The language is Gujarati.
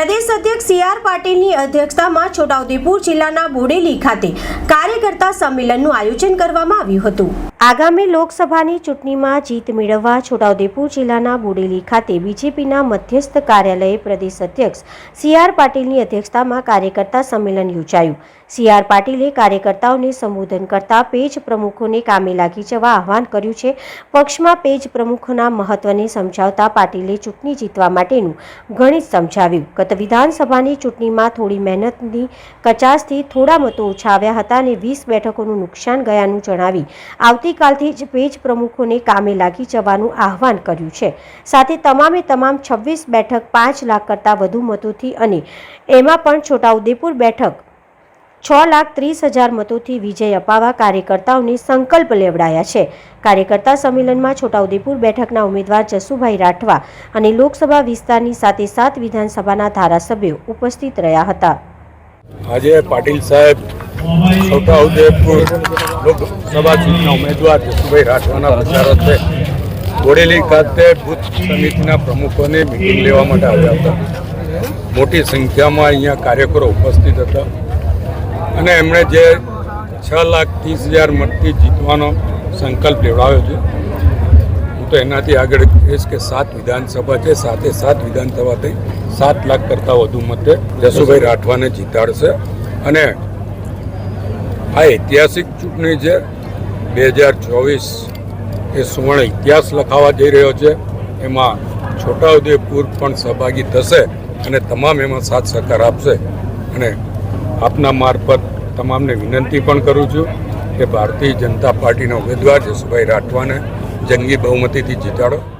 પ્રદેશ અધ્યક્ષ સી આર પાટીલની અધ્યક્ષતામાં છોટાઉદેપુર જિલ્લાના બોડેલી ખાતે કાર્યકર્તા સંમેલનનું આયોજન કરવામાં આવ્યું હતું. આગામી લોકસભાની ચૂંટણીમાં જીત મેળવવા છોટાઉદેપુર જિલ્લાના બોડેલી ખાતે બીજેપીના મધ્યસ્થ કાર્યાલયે પ્રદેશ અધ્યક્ષ સી આર પાટીલની અધ્યક્ષતામાં કાર્યકર્તા સંમેલન યોજાયું. સી આર પાટીલે કાર્યકર્તાઓને સંબોધન કરતા પેજ પ્રમુખોને કામે લાગી જવા આહવાન કર્યું છે. પક્ષમાં પેજ પ્રમુખોના મહત્વને સમજાવતા પાટીલે ચૂંટણી જીતવા માટેનું ગણિત સમજાવ્યું. ગત વિધાનસભાની ચૂંટણીમાં થોડી મહેનતની કચાસથી થોડા મતો ઓછા આવ્યા હતા અને વીસ બેઠકોનું નુકસાન ગયાનું જણાવી આવતીકાલથી જ પેજ પ્રમુખોને કામે લાગી જવાનું આહવાન કર્યું છે. સાથે તમામે તમામ છવ્વીસ બેઠક પાંચ લાખ કરતાં વધુ મતોથી અને એમાં પણ છોટાઉદેપુર બેઠક છ લાખ ત્રીસ હજાર મતોથી વિજય અપાવવા કાર્યકર્તાઓને સંકલ્પ લેવડાયા છે. કાર્યકર્તા સંમેલનમાં છોટાઉદેપુર બેઠકના ઉમેદવાર જસુભાઈ રાઠવા અને લોકસભા વિસ્તારની સાથે સાત વિધાનસભાના ધારાસભ્યો ઉપસ્થિત રહ્યા હતા. આજે પાટીલ સાહેબ છોટાઉદેપુર લોકસભા ચૂંટણીના ઉમેદવાર જસુભાઈ રાઠવાના પ્રચારાર્થે બોડેલી ખાતે બુથ સમિતિના પ્રમુખોને મિટિંગ લેવા માટે આવ્યા હતા. મોટી સંખ્યામાં અહીંયા કાર્યકરો ઉપસ્થિત હતા. અને એમણે જે છ લાખ ત્રીસ હજાર મતથી જીતવાનો સંકલ્પ લેવડાવ્યો છે. હું તો એનાથી આગળ કહીશ કે સાત વિધાનસભા છે સાતે સાત વિધાનસભા થઈ, સાત લાખ કરતાં વધુ મતે જસુભાઈ રાઠવાને જીતાડશે. અને આ ઐતિહાસિક ચૂંટણી છે, બે હજાર ચોવીસ એ સુવર્ણ ઇતિહાસ લખાવા જઈ રહ્યો છે. એમાં છોટાઉદેપુર પણ સહભાગી થશે અને તમામ એમાં સાથ સહકાર આપશે. અને આપના મારફત તમામને વિનંતી પણ કરું છું કે ભારતીય જનતા પાર્ટીના ઉમેદવાર જસુભાઈ રાઠવાને જંગી બહુમતીથી જીતાડો.